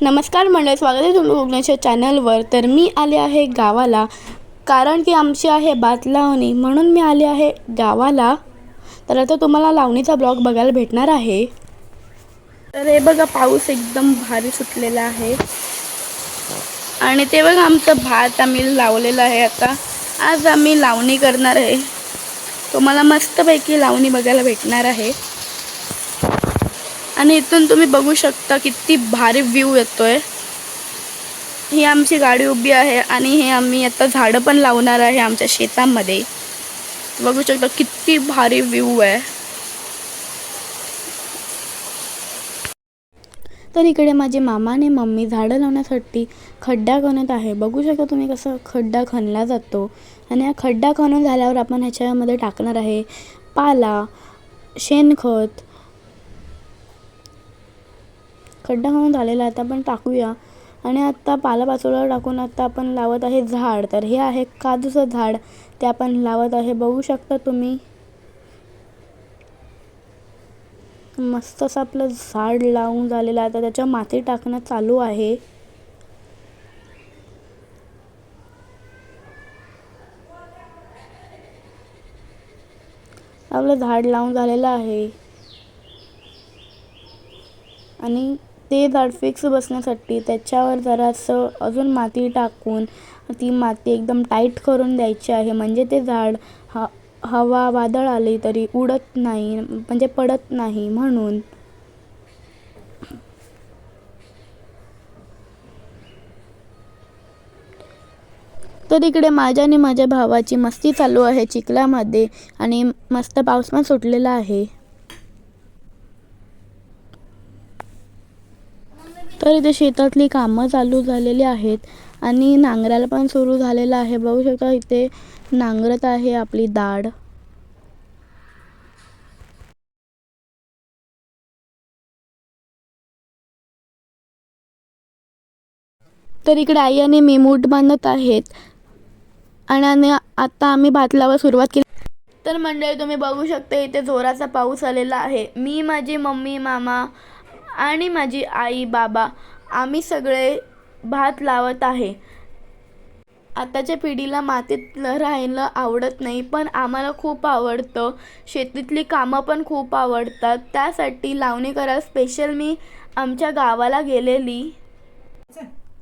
नमस्कार मंडळ स्वागत आहे तुम्ही कोकणाच्या चॅनलवर. तर मी आले आहे गावाला कारण की आमची आहे बात लावणी म्हणून मी आले आहे गावाला. तर आता तुम्हाला लावणीचा ब्लॉग बघायला भेटणार आहे. तर हे बघा पाऊस एकदम भारी सुटलेला आहे. आणि ते बघा आमचं भात आम्ही लावलेलं आहे आता. आज आम्ही लावणी करणार आहे. तुम्हाला मस्तपैकी लावणी बघायला भेटणार आहे. आणि इथून तुम्ही बघू शकता किती भारी व्ह्यू येतोय. ही आमची गाडी उभी आहे आणि हे आम्ही आता झाडं पण लावणार आहे आमच्या शेतामध्ये. बघू शकता किती भारी व्ह्यू आहे. तर इकडे माझे मामा आणि मम्मी झाडं लावण्यासाठी खड्डा खणत आहे. बघू शकता तुम्ही कसं खड्डा खणला जातो. आणि हा खड्डा खणून झाल्यावर आपण ह्याच्यामध्ये टाकणार आहे पाला शेणखत खड्डा होऊन झालेला आहे. आता आपण टाकूया. आणि आत्ता पालापाचोळा टाकून आत्ता आपण लावत आहे झाड. तर हे आहे काजूचं झाड. ते आपण लावत आहे. बघू शकता तुम्ही. मस्त असं आपलं झाड लावून झालेलं आहे. आता त्याच्या माती टाकणं चालू आहे. आपलं झाड लावून झालेलं आहे. आणि ते झाड फिक्स बसण्यासाठी त्याच्यावर जरासं अजून माती टाकून ती माती एकदम टाईट करून द्यायची आहे. म्हणजे ते झाड ह हवा वादळ आली तरी उडत नाही म्हणजे पडत नाही म्हणून. तर इकडे माझ्या आणि माझ्या भावाची मस्ती चालू आहे चिखलामध्ये आणि मस्त पाऊस पण सुटलेला आहे. तर इथे शेतातली कामं चालू झालेली आहेत आणि नांगराला पण सुरू झालेलं आहे. बघू शकता इथे नांगरत आहे आपली दाढ. तर इकडे आई आणि मी मूठ बांधत आहेत आणि आणि आता आम्ही भात लावायला सुरुवात केली. तर मंडळी तुम्ही बघू शकता इथे जोराचा पाऊस आलेला आहे. मी माझी मम्मी मामा आणि माझी आई बाबा आम्ही सगळे भात लावत आहे. आताच्या पिढीला मातीत राहायला आवडत नाही पण आम्हाला खूप आवडतं. शेतीतली कामं पण खूप आवडतात. त्यासाठी लावणी करायला स्पेशल मी आमच्या गावाला गेलेली.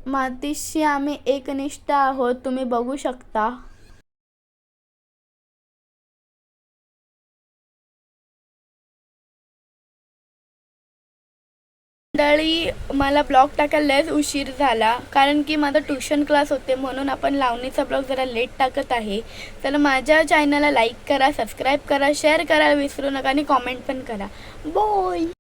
मातीशी आम्ही एकनिष्ठ आहोत. तुम्ही बघू शकता. मंडळी मला ब्लॉग टाकायला लयच उशीर झाला. कारण की माझा ट्युशन क्लास होते म्हणून आपण लावणीचा ब्लॉग जरा लेट टाकत आहे. तर माझ्या चॅनलला लाईक करा सबस्क्राईब करा शेअर करायला विसरू नका आणि कॉमेंट पण करा. बोय